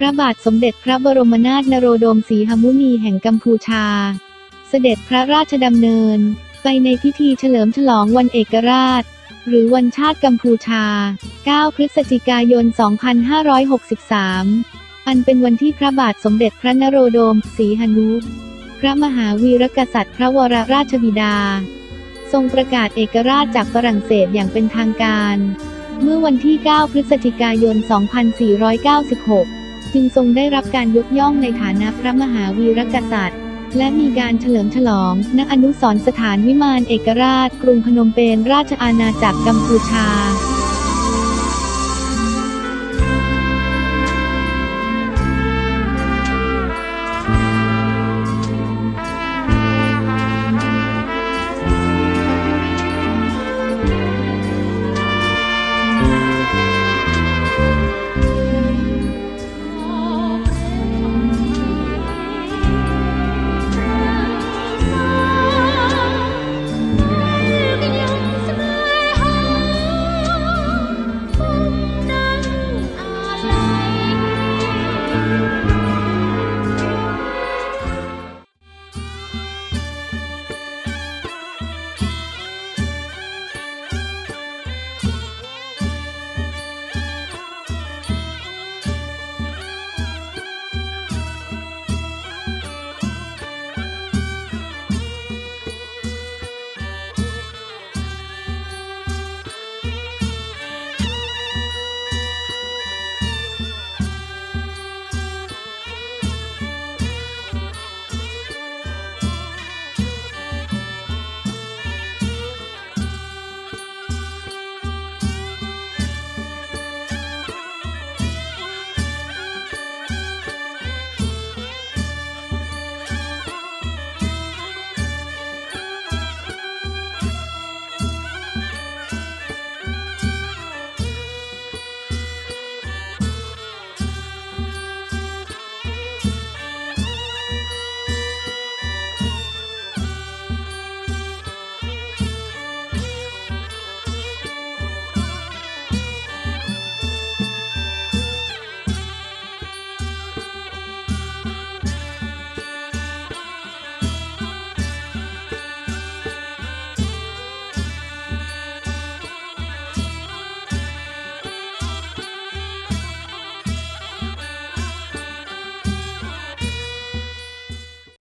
พระบาทสมเด็จพระบรมนาถนโรดมศรีหมุนีแห่งกัมพูชา เสด็จพระราชดำเนิน ไปในพิธีเฉลิมฉลองวันเอกราช หรือวันชาติกัมพูชา 9 พฤศจิกายน 2563 อันเป็นวันที่พระบาทสมเด็จพระนโรดมศรีหนุพระมหาวีรกษัตริย์พระวรราชบิดา ทรงประกาศเอกราชจากฝรั่งเศสอย่างเป็นทางการ เมื่อวันที่ 9 พฤศจิกายน 2496 จึงทรงได้รับการยกย่องในฐานะพระมหาวีรกษัตริย์ และมีการเฉลิมฉลอง ณ อนุสรณ์สถานวิมานเอกราช กรุงพนมเปญราชอาณาจักรกัมพูชา